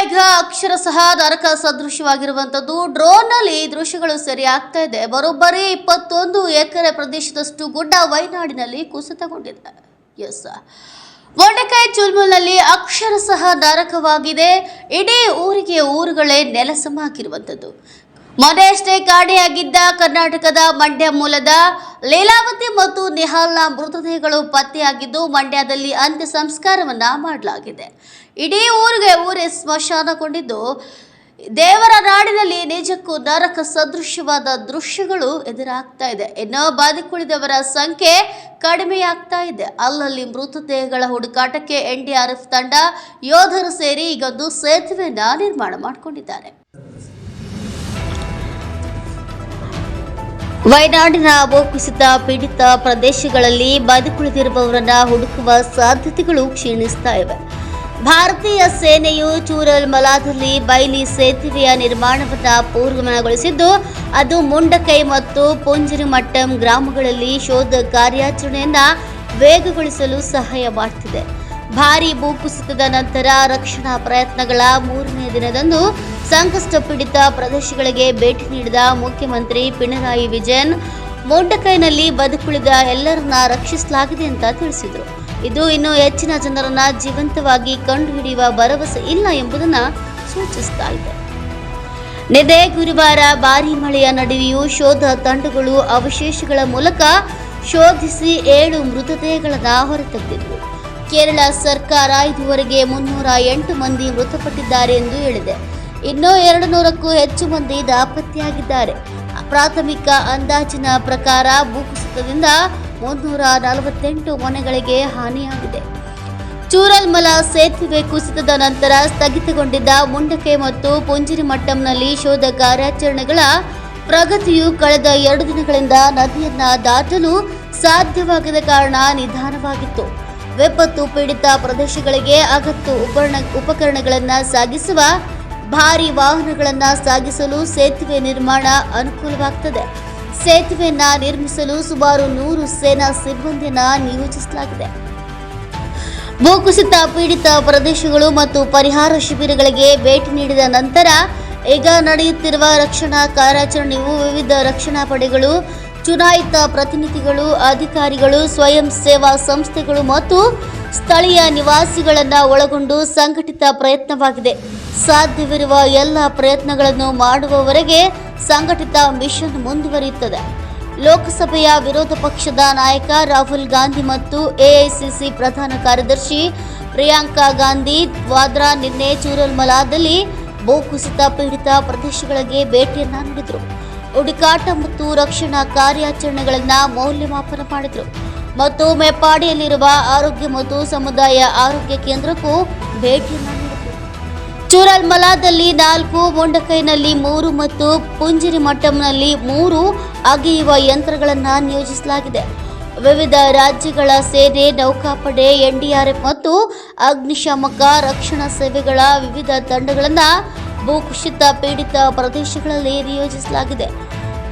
ಈಗ ಅಕ್ಷರ ಸಹ ನರಕ ಸದೃಶವಾಗಿರುವಂತದ್ದು. ಡ್ರೋನ್ನಲ್ಲಿ ಈ ದೃಶ್ಯಗಳು ಸರಿ ಆಗ್ತಾ ಇದೆ. ಬರೋಬ್ಬರಿ ಇಪ್ಪತ್ತೊಂದು ಎಕರೆ ಪ್ರದೇಶದಷ್ಟು ಗುಡ್ಡ ವಯನಾಡಿನಲ್ಲಿ ಕುಸಿತಗೊಂಡಿದೆ. ಎಸ್. ಮೊಂಡೆಕಾಯಿ ಚುಲ್ಮುಲ್ನಲ್ಲಿ ಅಕ್ಷರ ಸಹ ನರಕವಾಗಿದೆ ಇಡೀ ಊರಿಗೆ ಊರುಗಳೇ ನೆಲಸಮಾಗಿರುವಂಥದ್ದು ಮೊನ್ನೆಯಷ್ಟೇ ಕಾಣೆಯಾಗಿದ್ದ ಕರ್ನಾಟಕದ ಮಂಡ್ಯ ಮೂಲದ ಲೀಲಾವತಿ ಮತ್ತು ನಿಹಾಲ್ನ ಮೃತದೇಹಗಳು ಪತ್ತೆಯಾಗಿದ್ದು, ಮಂಡ್ಯದಲ್ಲಿ ಅಂತ್ಯ ಸಂಸ್ಕಾರವನ್ನ ಮಾಡಲಾಗಿದೆ. ಇಡೀ ಊರಿಗೆ ಊರೇ ಸ್ಮಶಾನಗೊಂಡಿದ್ದು, ದೇವರ ನಾಡಿನಲ್ಲಿ ನಿಜಕ್ಕೂ ನರಕ ಸದೃಶ್ಯವಾದ ದೃಶ್ಯಗಳು ಎದುರಾಗ್ತಾ ಇದೆ. ಇನ್ನು ಬಾಧಿಕುಳಿದವರ ಸಂಖ್ಯೆ ಕಡಿಮೆಯಾಗ್ತಾ ಇದೆ. ಅಲ್ಲಲ್ಲಿ ಮೃತದೇಹಗಳ ಹುಡುಕಾಟಕ್ಕೆ ಎನ್ಡಿಆರ್ಎಫ್ ತಂಡ ಯೋಧರು ಸೇರಿ ಈಗೊಂದು ಸೇತುವೆಯನ್ನ ನಿರ್ಮಾಣ ಮಾಡಿಕೊಂಡಿದ್ದಾರೆ. ವಯನಾಡಿನ ಭೂಕುಸಿತ ಪೀಡಿತ ಪ್ರದೇಶಗಳಲ್ಲಿ ಬದುಕುಳಿದಿರುವವರನ್ನ ಹುಡುಕುವ ಸಾಧ್ಯತೆಗಳು ಕ್ಷೀಣಿಸ್ತಾ ಇವೆ. ಭಾರತೀಯ ಸೇನೆಯು ಚೂರಲ್ ಮಲಾದಲ್ಲಿ ಬೈಲಿ ಸೇತುವೆಯ ನಿರ್ಮಾಣವನ್ನು ಪೂರ್ವಗೊಳಿಸಿದ್ದು ಅದು ಮುಂಡಕೈ ಮತ್ತು ಪುಂಜರಿಮಟ್ಟಂ ಗ್ರಾಮಗಳಲ್ಲಿ ಶೋಧ ಕಾರ್ಯಾಚರಣೆಯನ್ನು ವೇಗಗೊಳಿಸಲು ಸಹಾಯ ಮಾಡುತ್ತಿದೆ ಭಾರೀ ಭೂಕುಸಿತದ ನಂತರ ರಕ್ಷಣಾ ಪ್ರಯತ್ನಗಳ ಮೂರನೇ ದಿನದಂದು ಸಂಕಷ್ಟ ಪೀಡಿತ ಪ್ರದೇಶಗಳಿಗೆ ಭೇಟಿ ನೀಡಿದ ಮುಖ್ಯಮಂತ್ರಿ ಪಿಣರಾಯಿ ವಿಜಯನ್ ಮೋಡಕೈನಲ್ಲಿ ಬದುಕುಳಿದ ಎಲ್ಲರನ್ನ ರಕ್ಷಿಸಲಾಗಿದೆ ಅಂತ ತಿಳಿಸಿದರು. ಇದು ಇನ್ನೂ ಹೆಚ್ಚಿನ ಜನರನ್ನ ಜೀವಂತವಾಗಿ ಕಂಡುಹಿಡಿಯುವ ಭರವಸೆ ಇಲ್ಲ ಎಂಬುದನ್ನ ಸೂಚಿಸ್ತಾ ಇದೆ. ನಿನ್ನೆ ಗುರುವಾರ ಭಾರೀ ಮಳೆಯ ನಡುವೆಯೂ ಶೋಧ ತಂಡಗಳು ಅವಶೇಷಗಳ ಮೂಲಕ ಶೋಧಿಸಿ ಏಳು ಮೃತದೇಹಗಳನ್ನು ಹೊರತೆಗೆದಿದ್ವು ಕೇರಳ ಸರ್ಕಾರ ಇದುವರೆಗೆ ಮುನ್ನೂರ ಎಂಟು ಮಂದಿ ಮೃತಪಟ್ಟಿದ್ದಾರೆ ಎಂದು ಹೇಳಿದೆ. ಇನ್ನೂ ಎರಡು ನೂರಕ್ಕೂ ಹೆಚ್ಚು ಮಂದಿ ನಾಪತ್ತೆಯಾಗಿದ್ದಾರೆ ಪ್ರಾಥಮಿಕ ಅಂದಾಜಿನ ಪ್ರಕಾರ ಭೂಕುಸಿತದಿಂದ ಮುನ್ನೂರ ನಲವತ್ತೆಂಟು ಮನೆಗಳಿಗೆ ಹಾನಿಯಾಗಿದೆ. ಚೂರಲ್ಮಲ ಸೇತುವೆ ಕುಸಿತದ ನಂತರ ಸ್ಥಗಿತಗೊಂಡಿದ್ದ ಮುಂಡಕೆ ಮತ್ತು ಪುಂಜಿರಿಮಟ್ಟಂನಲ್ಲಿ ಶೋಧ ಕಾರ್ಯಾಚರಣೆಗಳ ಪ್ರಗತಿಯು ಕಳೆದ ಎರಡು ದಿನಗಳಿಂದ ನದಿಯನ್ನ ದಾಟಲು ಸಾಧ್ಯವಾಗದ ಕಾರಣ ನಿಧಾನವಾಗಿತ್ತು. ವಿಪತ್ತು ಪೀಡಿತ ಪ್ರದೇಶಗಳಿಗೆ ಅಗತ್ಯ ಉಪಕರಣ, ಉಪಕರಣಗಳನ್ನು ಸಾಗಿಸುವ ಭಾರಿ ವಾಹನಗಳನ್ನು ಸಾಗಿಸಲು ಸೇತುವೆ ನಿರ್ಮಾಣ ಅನುಕೂಲವಾಗುತ್ತದೆ ಸೇತುವೆಯನ್ನ ನಿರ್ಮಿಸಲು ಸುಮಾರು ನೂರು ಸೇನಾ ಸಿಬ್ಬಂದಿಯನ್ನು ನಿಯೋಜಿಸಲಾಗಿದೆ. ಭೂಕುಸಿತ ಪೀಡಿತ ಪ್ರದೇಶಗಳು ಮತ್ತು ಪರಿಹಾರ ಶಿಬಿರಗಳಿಗೆ ಭೇಟಿ ನೀಡಿದ ನಂತರ ಈಗ ನಡೆಯುತ್ತಿರುವ ರಕ್ಷಣಾ ಕಾರ್ಯಾಚರಣೆಯು ವಿವಿಧ ರಕ್ಷಣಾ ಪಡೆಗಳು, ಚುನಾಯಿತ ಪ್ರತಿನಿಧಿಗಳು, ಅಧಿಕಾರಿಗಳು, ಸ್ವಯಂ ಸೇವಾ ಸಂಸ್ಥೆಗಳು ಮತ್ತು ಸ್ಥಳೀಯ ನಿವಾಸಿಗಳನ್ನು ಒಳಗೊಂಡು ಸಂಘಟಿತ ಪ್ರಯತ್ನವಾಗಿದೆ. ಸಾಧ್ಯವಿರುವ ಎಲ್ಲ ಪ್ರಯತ್ನಗಳನ್ನು ಮಾಡುವವರೆಗೆ ಸಂಘಟಿತ ಮಿಷನ್ ಮುಂದುವರಿಯುತ್ತದೆ. ಲೋಕಸಭೆಯ ವಿರೋಧ ಪಕ್ಷದ ನಾಯಕ ರಾಹುಲ್ ಗಾಂಧಿ ಮತ್ತು ಎಐಸಿಸಿ ಪ್ರಧಾನ ಕಾರ್ಯದರ್ಶಿ ಪ್ರಿಯಾಂಕಾ ಗಾಂಧಿ ವಾದ್ರಾ ನಿನ್ನೆ ಚೂರಲ್ಮಲಾದಲ್ಲಿ ಭೂಕುಸಿತ ಪೀಡಿತ ಪ್ರದೇಶಗಳಿಗೆ ಭೇಟಿಯನ್ನು ನೀಡಿದರು. ಹುಡುಕಾಟ ಮತ್ತು ರಕ್ಷಣಾ ಕಾರ್ಯಾಚರಣೆಗಳನ್ನು ಮೌಲ್ಯಮಾಪನ ಮಾಡಿದರು. ಮತ್ತು ಮೆಪ್ಪಾಡಿಯಲ್ಲಿರುವ ಆರೋಗ್ಯ ಮತ್ತು ಸಮುದಾಯ ಆರೋಗ್ಯ ಕೇಂದ್ರಕ್ಕೂ ಭೇಟಿ ಚೂರಲ್ಮಲಾದಲ್ಲಿ ನಾಲ್ಕು, ಮುಂಡಕೈನಲ್ಲಿ ಮೂರು ಮತ್ತು ಪುಂಜಿರಿಮಟ್ಟಂನಲ್ಲಿ ಮೂರು ಅಗೆಯುವ ಯಂತ್ರಗಳನ್ನು ನಿಯೋಜಿಸಲಾಗಿದೆ. ವಿವಿಧ ರಾಜ್ಯಗಳ ಸೇನೆ, ನೌಕಾಪಡೆ, ಎನ್ಡಿಆರ್ಎಫ್ ಮತ್ತು ಅಗ್ನಿಶಾಮಕ ರಕ್ಷಣಾ ಸೇವೆಗಳ ವಿವಿಧ ತಂಡಗಳನ್ನು ಭೂಕುಸಿತ ಪೀಡಿತ ಪ್ರದೇಶಗಳಲ್ಲಿ ನಿಯೋಜಿಸಲಾಗಿದೆ.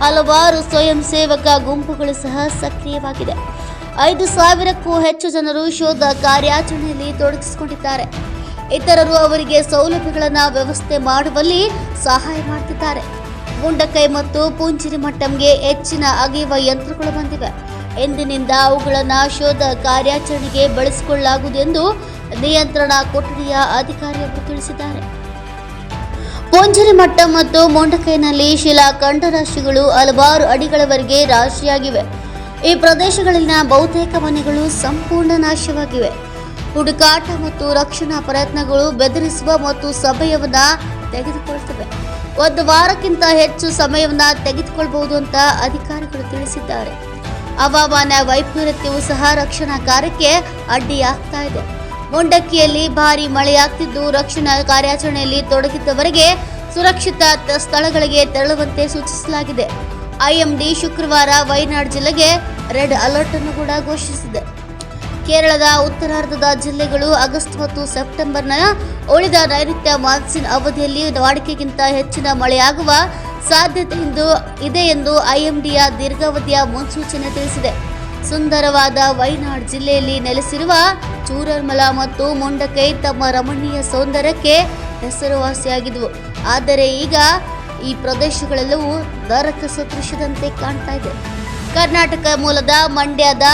ಹಲವಾರು ಸ್ವಯಂ ಸೇವಕ ಗುಂಪುಗಳು ಸಹ ಸಕ್ರಿಯವಾಗಿದೆ. ಐದು ಸಾವಿರಕ್ಕೂ ಹೆಚ್ಚು ಜನರು ಶೋಧ ಕಾರ್ಯಾಚರಣೆಯಲ್ಲಿ ತೊಡಗಿಸಿಕೊಂಡಿದ್ದಾರೆ. ಇತರರು ಅವರಿಗೆ ಸೌಲಭ್ಯಗಳನ್ನು ವ್ಯವಸ್ಥೆ ಮಾಡುವಲ್ಲಿ ಸಹಾಯ ಮಾಡುತ್ತಿದ್ದಾರೆ ಮುಂಡಕೈ ಮತ್ತು ಪುಂಚಿರಿ ಮಟ್ಟಂಗೆ ಹೆಚ್ಚಿನ ಅಗೆಯುವ ಯಂತ್ರಗಳು ಬಂದಿವೆ. ಎಂದಿನಿಂದ ಅವುಗಳನ್ನು ಶೋಧ ಕಾರ್ಯಾಚರಣೆಗೆ ಬಳಸಿಕೊಳ್ಳಲಾಗುವುದು ಎಂದು ನಿಯಂತ್ರಣ ಕೊಠಡಿಯ ಅಧಿಕಾರಿಯೊಬ್ಬರು ತಿಳಿಸಿದ್ದಾರೆ. ಪೊಂಜರಿ ಮಟ್ಟ ಮತ್ತು ಮೊಂಡಕೈನಲ್ಲಿ ಶಿಲಾಖಂಡರಾಶಿಗಳು ಹಲವಾರು ಅಡಿಗಳವರೆಗೆ ರಾಶಿಯಾಗಿವೆ. ಈ ಪ್ರದೇಶಗಳಲ್ಲಿನ ಬಹುತೇಕ ಮನೆಗಳು ಸಂಪೂರ್ಣ ನಾಶವಾಗಿವೆ. ಹುಡುಕಾಟ ಮತ್ತು ರಕ್ಷಣಾ ಪ್ರಯತ್ನಗಳು ಬೆದರಿಸುವ ಮತ್ತು ಸಮಯವನ್ನು ತೆಗೆದುಕೊಳ್ಳುತ್ತವೆ ಒಂದು ವಾರಕ್ಕಿಂತ ಹೆಚ್ಚು ಸಮಯವನ್ನ ತೆಗೆದುಕೊಳ್ಳಬಹುದು ಅಂತ ಅಧಿಕಾರಿಗಳು ತಿಳಿಸಿದ್ದಾರೆ. ಹವಾಮಾನ ವೈಪರೀತ್ಯವು ಸಹ ರಕ್ಷಣಾ ಕಾರ್ಯಕ್ಕೆ ಅಡ್ಡಿಯಾಗ್ತಾ ಇದೆ. ಮುಂಡಕ್ಕಿಯಲ್ಲಿ ಭಾರಿ ಮಳೆಯಾಗ್ತಿದ್ದು, ರಕ್ಷಣಾ ಕಾರ್ಯಾಚರಣೆಯಲ್ಲಿ ತೊಡಗಿದ್ದವರಿಗೆ ಸುರಕ್ಷಿತ ಸ್ಥಳಗಳಿಗೆ ತೆರಳುವಂತೆ ಸೂಚಿಸಲಾಗಿದೆ. ಐಎಂಡಿ ಶುಕ್ರವಾರ ವೈನಾಡ್ ಜಿಲ್ಲೆಗೆ ರೆಡ್ ಅಲರ್ಟ್ ಅನ್ನು ಕೂಡ ಘೋಷಿಸಿದೆ. ಕೇರಳದ ಉತ್ತರಾರ್ಧದ ಜಿಲ್ಲೆಗಳು ಆಗಸ್ಟ್ ಮತ್ತು ಸೆಪ್ಟೆಂಬರ್ನ ಉಳಿದ ನೈಋತ್ಯ ಮಾನ್ಸೂನ್ ಅವಧಿಯಲ್ಲಿ ವಾಡಿಕೆಗಿಂತ ಹೆಚ್ಚಿನ ಮಳೆಯಾಗುವ ಸಾಧ್ಯತೆ ಇಂದು ಎಂದು ಐಎಂಡಿಯ ದೀರ್ಘಾವಧಿಯ ಮುನ್ಸೂಚನೆ ತಿಳಿಸಿದೆ. ಸುಂದರವಾದ ವೈನಾಡ್ ಜಿಲ್ಲೆಯಲ್ಲಿ ನೆಲೆಸಿರುವ ಚೂರರ್ಮಲ ಮತ್ತು ಮುಂಡಕೈ ತಮ್ಮ ರಮಣೀಯ ಸೌಂದರ್ಯಕ್ಕೆ ಹೆಸರುವಾಸಿಯಾಗಿದ್ದವು ಆದರೆ ಈಗ ಈ ಪ್ರದೇಶಗಳೆಲ್ಲವೂ ನರಕ ಸದೃಶದಂತೆ ಕಾಣ್ತಾ ಇದೆ. ಕರ್ನಾಟಕ ಮೂಲದ ಮಂಡ್ಯದ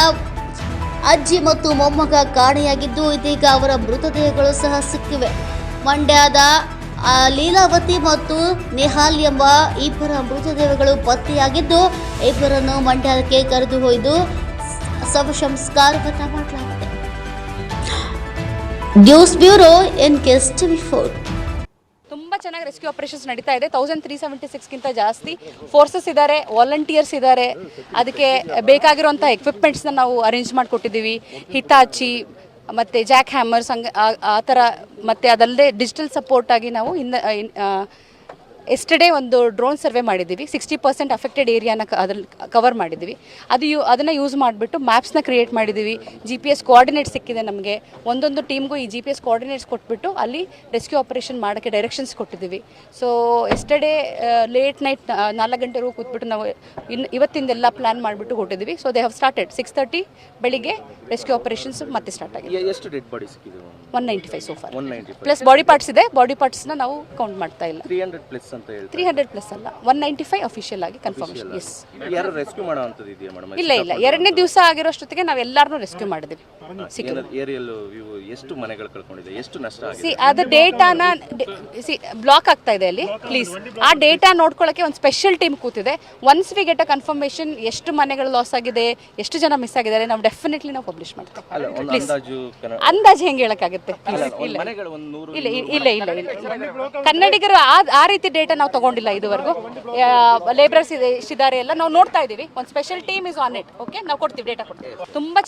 ಅಜ್ಜಿ ಮತ್ತು ಮೊಮ್ಮಗ ಕಾಣೆಯಾಗಿದ್ದು, ಇದೀಗ ಅವರ ಮೃತದೇಹಗಳು ಸಹ ಸಿಕ್ಕಿವೆ. ಮಂಡ್ಯದ ಲೀಲಾವತಿ ಮತ್ತು ನಿಹಾಲ್ ಎಂಬ ಇಬ್ಬರ ಮೃತದೇಹಗಳು ಪತ್ತೆಯಾಗಿದ್ದು, ಇಬ್ಬರನ್ನು ಮಂಡ್ಯಕ್ಕೆ ಕರೆದು ಒಯ್ದು ಶವ ಸಂಸ್ಕಾರವನ್ನು ಮಾಡಲಾಗಿದೆ. News bureau N K S TV ಚೆನ್ನಾಗಿ ರೆಸ್ಕ್ಯೂ ಆಪರೇಷನ್ಸ್ ನಡೀತಾ ಇದೆ. ತೌಸಂಡ್ ತ್ರೀ ಸೆವೆಂಟಿ ಸಿಕ್ಸ್ಗಿಂತ ಜಾಸ್ತಿ ಫೋರ್ಸಸ್ ಇದ್ದಾರೆ ವಾಲಂಟಿಯರ್ಸ್ ಇದ್ದಾರೆ ಅದಕ್ಕೆ ಬೇಕಾಗಿರುವಂಥ ಎಕ್ವಿಪ್ಮೆಂಟ್ಸ್ನ ನಾವು ಅರೇಂಜ್ ಮಾಡಿಕೊಟ್ಟಿದ್ದೀವಿ. ಹಿತಾಚಿ ಮತ್ತು ಜಾಕ್ ಹ್ಯಾಮರ್ಸ್ ಹಂಗೆ ಆ- ಥರ ಮತ್ತು ಅದಲ್ಲದೆ ಡಿಜಿಟಲ್ ಸಪೋರ್ಟ್ ಆಗಿ ನಾವು ಇನ್ನು ಎಸ್ಟರ್ಡೇ ಒಂದು ಡ್ರೋನ್ ಸರ್ವೆ ಮಾಡಿದ್ದೀವಿ. ಸಿಕ್ಸ್ಟಿ ಪರ್ಸೆಂಟ್ ಅಫೆಕ್ಟೆಡ್ ಏರಿಯಾನ ಅದ್ರಲ್ಲಿ ಕವರ್ ಮಾಡಿದ್ದೀವಿ. ಅದು ಯು ಅದನ್ನು ಯೂಸ್ ಮಾಡಿಬಿಟ್ಟು ಮ್ಯಾಪ್ಸ್ನ ಕ್ರಿಯೇಟ್ ಮಾಡಿದ್ದೀವಿ. ಜಿ ಪಿ ಎಸ್ ಕೋಆರ್ಡಿನೇಟ್ ಸಿಕ್ಕಿದೆ ನಮಗೆ. ಒಂದೊಂದು ಟೀಮ್ಗೂ ಈ ಜಿ ಪಿ ಎಸ್ ಕೋಆರ್ಡಿನೇಟ್ಸ್ ಕೊಟ್ಬಿಟ್ಟು ಅಲ್ಲಿ ರೆಸ್ಕ್ಯೂ ಆಪರೇಷನ್ ಮಾಡೋಕ್ಕೆ ಡೈರೆಕ್ಷನ್ಸ್ ಕೊಟ್ಟಿದ್ದೀವಿ. ಸೊ ಎಸ್ಟಡೇ ಲೇಟ್ ನೈಟ್ ನಾಲ್ಕು ಗಂಟೆವರೆಗೂ ಕೂತ್ಬಿಟ್ಟು ನಾವು ಇನ್ನು ಇವತ್ತಿಂದೆಲ್ಲ ಪ್ಲ್ಯಾನ್ ಮಾಡಿಬಿಟ್ಟು ಕೊಟ್ಟಿದ್ದೀವಿ so they have started six thirty ಬೆಳಿಗ್ಗೆ ರೆಸ್ಕ್ಯೂ ಆಪರೇಷನ್ಸ್ ಮತ್ತೆ ಸ್ಟಾರ್ಟ್ ಆಗಿದೆ. One ninety five so far plus body parts ಇದೆ. ಬಾಡಿ ಪಾರ್ಟ್ಸ್ನ ನಾವು ಕೌಂಟ್ ಮಾಡ್ತಾ ಇಲ್ಲ. ತ್ರೀ ಹಂಡ್ರೆಡ್ ಪ್ಲಸ್ ಅಂತ ಹೇಳ್ತಾರೆ ತ್ರೀ ಹಂಡ್ರೆಡ್ ಪ್ಲಸ್ ಅಲ್ಲ ಒನ್ ನೈಂಟಿ ಫೈವ್ ಅಫಿಷಿಯಲ್ ಆಗಿ ಕನ್ಫರ್ಮೇಷನ್ ಎಸ್ ಯಾರು ರೆಸ್ಕ್ಯೂ ಮಾಡೋ ಅಂಥದ್ದು ಇದೆಯಾ ಮೇಡಮ್ ಇಲ್ಲ ಇಲ್ಲ. ಎರಡನೇ ದಿವಸ ಆಗಿರೋಷ್ಟೊತ್ತಿಗೆ ನಾವು ಎಲ್ಲರನ್ನೂ ರೆಸ್ಕ್ಯೂ ಮಾಡಿದ್ವಿ ಎಷ್ಟು ಮನೆಗಳು ಕಳ್ಕೊಂಡಿದೆ? ಎಷ್ಟು ನಷ್ಟ ಆಗಿದೆ? ಸಿ ಅದು ಡೇಟಾನ ಸಿ ಬ್ಲಾಕ್ ಆಗ್ತಾ ಇದೆ ಅಲ್ಲಿ ಪ್ಲೀಸ್ ಆ ಡೇಟಾ ನೋಡ್ಕೊಳ್ಳೋಕೆ ಒಂದು ಸ್ಪೆಷಲ್ ಟೀಮ್ ಕೂತಿದೆ. Once we get a confirmation ಎಷ್ಟು ಮನೆಗಳು ಲಾಸ್ ಆಗಿದೆ ಎಷ್ಟು ಜನ ಮಿಸ್ ಆಗಿದ್ದಾರೆ ನಾವು ಡೆಫಿನೆಟ್ಲಿ ನಾವು ಪಬ್ಲಿಷ್ ಮಾಡ್ತೀವಿ. ಪ್ಲೀಸ್ ಅಂದಾಜು ಕನ್ನಡ ಅಂದಾಜು ಹೆಂಗೆ ಹೇಳಕ್ಕಾಗುತ್ತೆ? ಇಲ್ಲ. ಇಲ್ಲ ಇಲ್ಲ ಇಲ್ಲ ಇಲ್ಲ. ಇಲ್ಲ ಕನ್ನಡಿಗರು ಆ ಆ ರೀತಿ ಡೇಟಾ ನಾವು ತಗೊಂಡಿಲ್ಲ ಇದುವರೆಗೂ. ಲೇಬರರ್ಸ್ ಇದೆ ಇಷ್ಟಿದ್ದಾರೆ ಎಲ್ಲ ನಾವು ನೋಡ್ತಾ ಇದ್ದೀವಿ. ಒಂದು special team is on it okay ನಾವು ಕೊಡ್ತೀವಿ ಡೇಟಾ ಕೊಡ್ತೀವಿ. ತುಂಬ